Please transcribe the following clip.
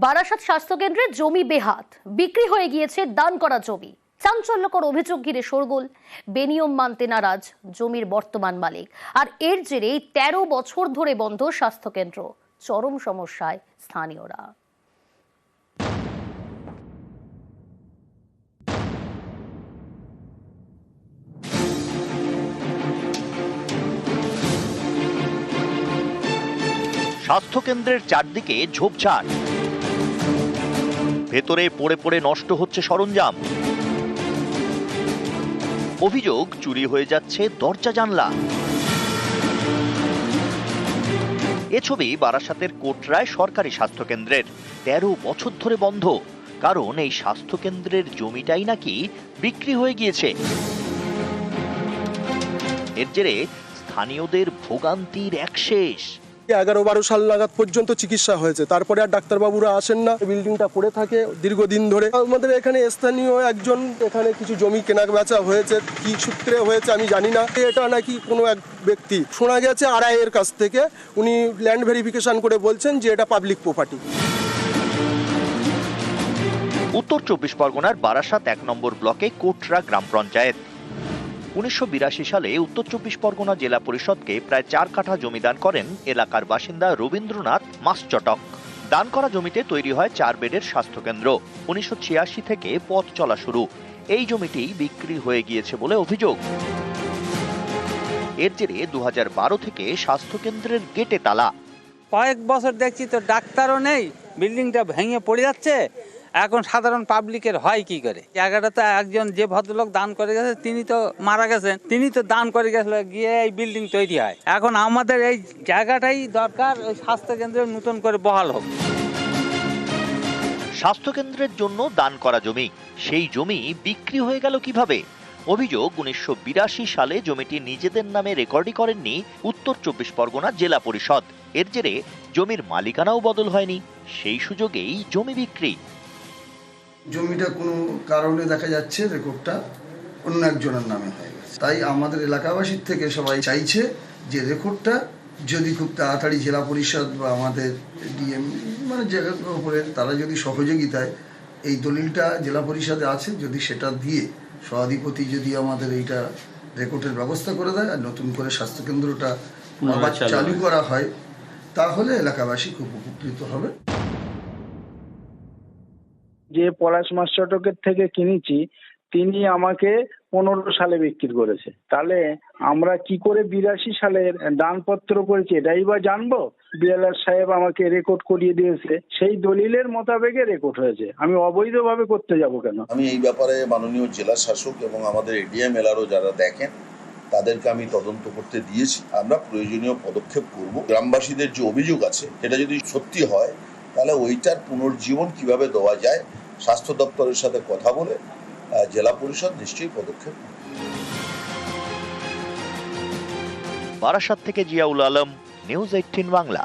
বারাসাত স্বাস্থ্যকেন্দ্রে জমি বেহাত। বিক্রি হয়ে গিয়েছে দান করা জমি। চাঞ্চল্যকর অভিযোগ ঘিরে শোরগোল। বেনিয়ম মানতে নারাজ জমির বর্তমান মালিক। আর এর জেরেই তেরো বছর ধরে বন্ধ স্বাস্থ্যকেন্দ্র। চরম সমস্যায় স্থানীয়রা। স্বাস্থ্যকেন্দ্রের চারদিকে ঝোপঝাড়। ভেতরে পড়ে পড়ে নষ্ট হচ্ছে সরঞ্জাম। অভিযোগ, চুরি হয়ে যাচ্ছে দরজা জানলা। এ ছবি বারাসাতের কোটরায় সরকারি স্বাস্থ্যকেন্দ্রের। তেরো বছর ধরে বন্ধ। কারণ এই স্বাস্থ্যকেন্দ্রের জমিটাই নাকি বিক্রি হয়ে গিয়েছে। এর জেরে স্থানীয়দের ভোগান্তির এক শেষ। এগারো বারো সাল নাগাদ পর্যন্ত চিকিৎসা হয়েছে। তারপরে আর ডাক্তারবাবুরা আসেন না। বিল্ডিংটা পড়ে থাকে দীর্ঘদিন ধরে। আমাদের এখানে স্থানীয় একজন, এখানে কিছু জমি কেনা বেচা হয়েছে। কি সূত্রে হয়েছে আমি জানি না। এটা নাকি কোনো এক ব্যক্তি। শোনা গেছে আড়াইয়ের কাছ থেকে। উনি ল্যান্ড ভেরিফিকেশন করে বলছেন যে এটা পাবলিক প্রপার্টি উত্তর চব্বিশ পরগনার বারাসাত এক নম্বর ব্লকে কোটরা গ্রাম পঞ্চায়েত। উনিশশো বিরাশি সালে উত্তর চব্বিশ পরগনা জেলা পরিষদকে প্রায় চার কাঠা জমি দান করেন এলাকার বাসিন্দা রবীন্দ্রনাথ মাসচটক। দান করা জমিতে তৈরি হয় চার বেডের স্বাস্থ্যকেন্দ্র। উনিশশো ছিয়াশি থেকে পথ চলা শুরু। এই জমিটি বিক্রি হয়ে গিয়েছে বলে অভিযোগ। এর জেরে দু হাজার বারো থেকে স্বাস্থ্যকেন্দ্রের গেটে তালা। কয়েক বছর দেখছি তো ডাক্তারও নেই, বিল্ডিংটা ভেঙে পড়ে যাচ্ছে। এখন সাধারণ পাবলিকের হয় কি করে? জায়গাটা তো একজন যে ভদ্রলোক দান করে গেছে, তিনি তো মারা গেছেন। তিনি তো দান করে গেছিল, গিয়ে এই বিল্ডিং তৈরি হয়। এখন আমাদের এই জায়গাটাই দরকার, ওই স্বাস্থ্যকেন্দ্র নতুন করে বহাল হোক। স্বাস্থ্যকেন্দ্রের জন্য দান করা জমি, সেই জমি বিক্রি হয়ে গেল কীভাবে? অভিযোগ, উনিশশো বিরাশি সালে জমিটি নিজেদের নামে রেকর্ডই করেননি উত্তর চব্বিশ পরগনা জেলা পরিষদ। এর জেরে জমির মালিকানাও বদল হয়নি। সেই সুযোগেই জমি বিক্রি। জমিটা কোনো কারণে দেখা যাচ্ছে রেকর্ডটা অন্য একজনের নামে হয়ে গেছে। তাই আমাদের এলাকাবাসীর থেকে সবাই চাইছে যে রেকর্ডটা যদি খুব তাড়াতাড়ি জেলা পরিষদ বা আমাদের ডিএম মানে জায়গার উপরে তারা যদি সহযোগিতায় এই দলিলটা জেলা পরিষদে আছে যদি সেটা দিয়ে সভাধিপতি যদি আমাদের এইটা রেকর্ডের ব্যবস্থা করে দেয় আর নতুন করে স্বাস্থ্যকেন্দ্রটা আবার চালু করা হয় তাহলে এলাকাবাসী খুব উপকৃত হবে। যে পলাশ মাস্টারটকের থেকে কিনেছি, তিনি আমাকে পনেরো সালে বিক্রি করেছে। তাহলে আমরা কি করে বিরাশি সালের দানপত্র করেছি এটাই বা জানব? বিএলআর সাহেব আমাকে রেকর্ড করিয়ে দিয়েছে। সেই দলিলের মোতাবেকে রেকর্ড হয়েছে। আমি অবৈধভাবে করতে যাব কেন? আমি এই ব্যাপারে মাননীয় জেলা শাসক এবং আমাদের এডিএম এলআরও যারা দেখেন, তাদেরকে আমি তদন্ত করতে দিয়েছি। আমরা প্রয়োজনীয় পদক্ষেপ করব। গ্রামবাসীদের যে অভিযোগ আছে এটা যদি সত্যি হয়, তাহলে ওইটার পুনর্জীবন কীভাবে দেওয়া যায় স্বাস্থ্য দপ্তরের সাথে কথা বলে জেলা পরিষদ নিশ্চয়ই পদক্ষেপ বারাসাত থেকে জিয়াউল আলম, নিউজ এইটিন বাংলা।